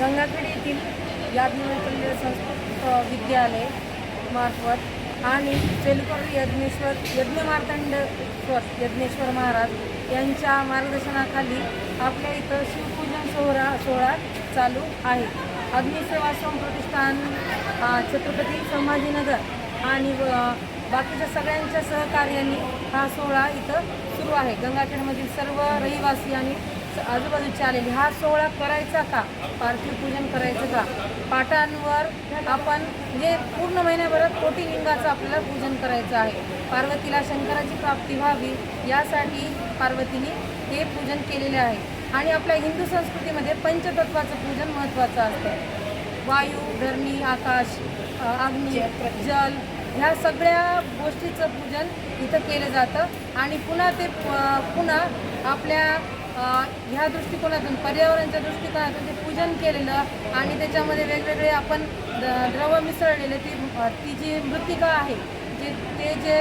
गंगाखेड येथील याज्ञ संस्कृत विद्यालय मार्फत आणि सेलकर यज्ञेश्वर यज्ञमार्तंड यज्ञेश्वर महाराज यांच्या मार्गदर्शनाखाली आपल्या इथं शिवपूजन सोहळा सोहळा चालू आहे. अग्निसेवाश्रम प्रतिष्ठान छत्रपती संभाजीनगर आणि बाकीच्या सगळ्यांच्या सहकार्याने हा सोहळा इथं सुरू आहे. गंगाखेडमधील सर्व रहिवासी आणि आजूबाजूचे आलेले हा सोहळा करायचा का? पार्थिव पूजन करायचं का? पाटांवर आपण जे पूर्ण महिन्याभरात कोटीलिंगाचं आपल्याला पूजन करायचं आहे. पार्वतीला शंकराची प्राप्ती व्हावी यासाठी पार्वतीने हे पूजन केलेले आहे. आणि आपल्या हिंदू संस्कृतीमध्ये पंचतत्वाचं पूजन महत्त्वाचं असतं. वायू धरणी आकाश अग्नी जल ह्या सगळ्या गोष्टीचं पूजन इथं केलं जातं. आणि पुन्हा ते प- पुन्हा आपल्या ह्या दृष्टिकोनातून पर्यावरणाच्या दृष्टिकोनातून ते पूजन केलेलं आणि त्याच्यामध्ये वेगवेगळे आपण द- द्रव मिसळलेले ती ती जी मृत्तिका आहे जे ते जे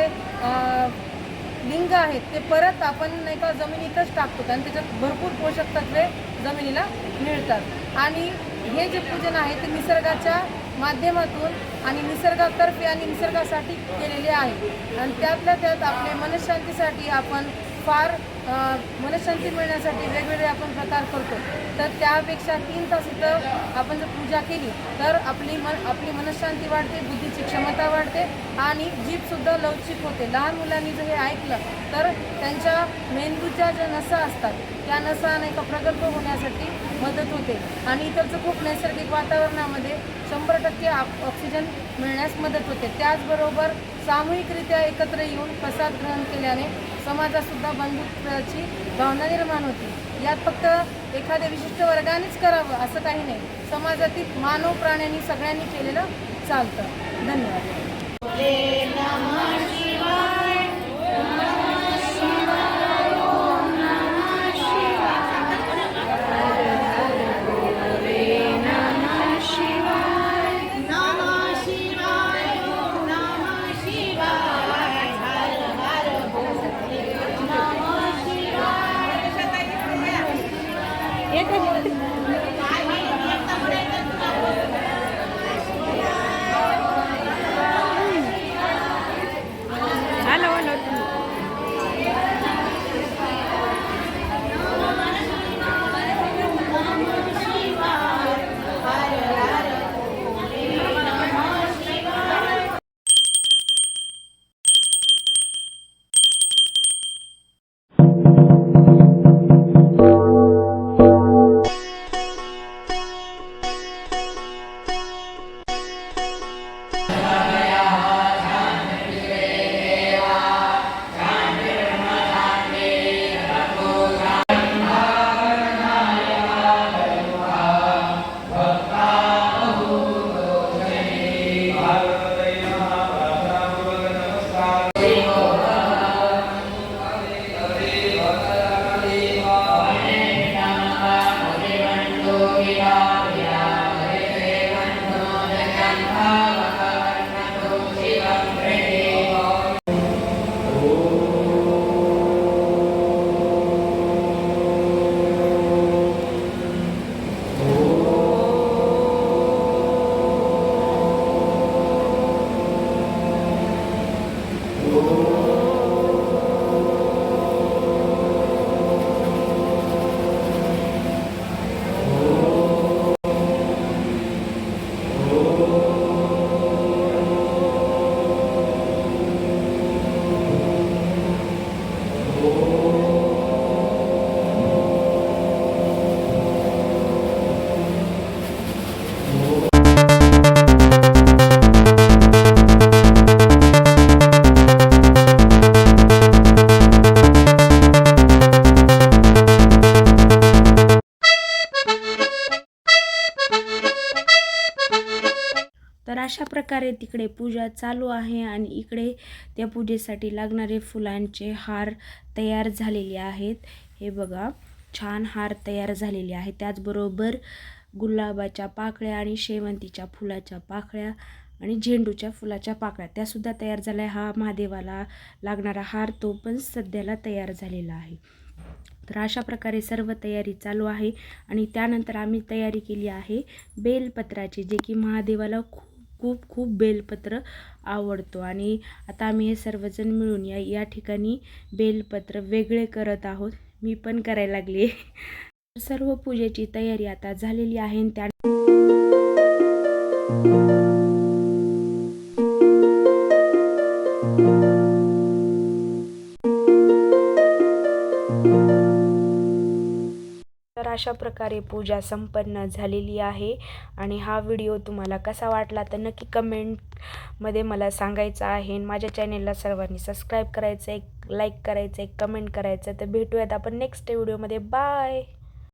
लिंग आहेत ते परत आपण नाही का जमिनीतच टाकतो आणि त्याच्यात भरपूर पोषक तत्वे जमिनीला मिळतात. आणि हे जे पूजन आहे ते निसर्गाच्या माध्यमातून आणि निसर्गातर्फे आणि निसर्गासाठी केलेले आहे. आणि त्यातल्या त्यात आपले मनशांतीसाठी आपण फार मनशांती मिळण्यासाठी वेगवेगळे आपण प्रकार करतो. तर त्यापेक्षा तीन तास इथं आपण जर पूजा केली तर आपली मन आपली मनशांती वाढते बुद्धीची क्षमता वाढते आणि जीभसुद्धा लवचिक होते. लहान मुलांनी जर हे ऐकलं तर त्यांच्या मेंदूच्या ज्या नसा असतात त्या नसा नाही का प्रगल्भ होण्यासाठी मदत होते. आणि इतरचं खूप नैसर्गिक वातावरणामध्ये शंभर टक्के ऑक्सिजन मिळण्यास मदत होते. त्याचबरोबर सामूहिकरित्या एकत्र येऊन प्रसाद ग्रहण केल्याने समाजातसुद्धा बंधुत्वाची भावना निर्माण होती. यात फक्त एखाद्या विशिष्ट वर्गानेच करावं असं काही नाही. समाजातील मानव प्राण्यांनी सगळ्यांनी केलेलं चालतं. धन्यवाद. तर अशा प्रकारे तिकडे पूजा चालू आहे आणि इकडे त्या पूजेसाठी लागणारे फुलांचे हार तयार झालेले आहेत. हे बघा छान हार तयार झालेले आहेत. त्याचबरोबर गुलाबाच्या पाकळ्या आणि शेवंतीच्या फुलाच्या पाकळ्या आणि झेंडूच्या फुलाच्या पाकळ्या. त्यासुद्धा तयार झाल्या. हा महादेवाला लागणारा हार तो पण सध्याला तयार झालेला आहे. तर अशा प्रकारे सर्व तयारी चालू आहे आणि त्यानंतर आम्ही तयारी केली आहे बेलपत्राची जे की महादेवाला खूप खूप खूप बेलपत्र आवडतो. आणि आता आम्ही हे सर्वजण मिळून या या ठिकाणी बेलपत्र वेगळे करत आहोत. मी पण करायला लागले सर्व पूजेची तयारी आता झालेली आहे आणि त्या you अशा प्रकारे पूजा संपन्न झालेली आहे. आणि हा व्हिडिओ तुम्हाला कसा वाटला तर नक्की कमेंटमध्ये मला सांगायचं आहे. माझ्या चॅनेलला सर्वांनी सबस्क्राईब करायचं एक लाईक करायचं एक कमेंट करायचं तर भेटूयात आपण नेक्स्ट व्हिडिओमध्ये. बाय!